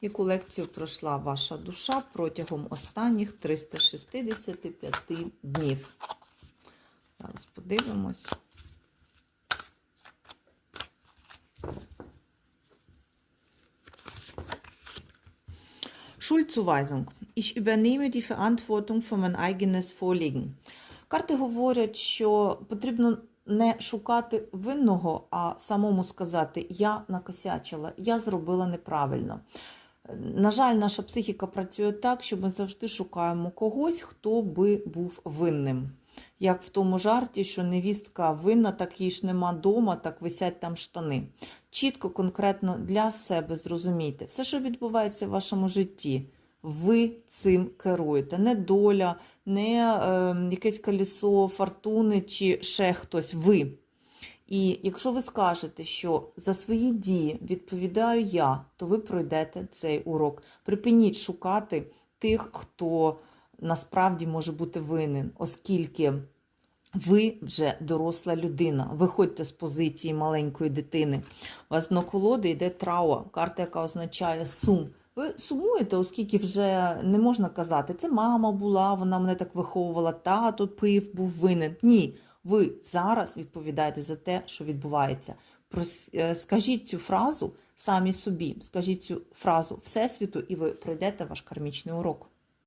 яку лекцію пройшла ваша душа протягом останніх 365 днів. Зараз подивимось. Schulzuweisung. Ich übernehme die Verantwortung für mein eigenes Vorliegen. Карти говорять, що потрібно не шукати винного, а самому сказати: Я накосячила, я зробила неправильно. На жаль, наша психіка працює так, що ми завжди шукаємо когось, хто би був винним. Як в тому жарті, що невістка винна, так її ж нема дома, так висять там штани. Чітко, конкретно для себе зрозумійте, все, що відбувається в вашому житті, ви цим керуєте. Не доля, не е, якесь колесо фортуни чи ще хтось. Ви. І якщо ви скажете, що за свої дії відповідаю я, то ви пройдете цей урок. Припиніть шукати тих, хто насправді може бути винен, оскільки ви вже доросла людина. Виходьте з позиції маленької дитини. У вас на колоди йде трауа, карта, яка означає сум. Ви сумуєте, оскільки вже не можна казати, це мама була, вона мене так виховувала, тато пив, був винен. Ні, ви зараз відповідаєте за те, що відбувається. Е, Скажіть цю фразу самі собі, скажіть цю фразу Всесвіту, і ви пройдете ваш кармічний урок.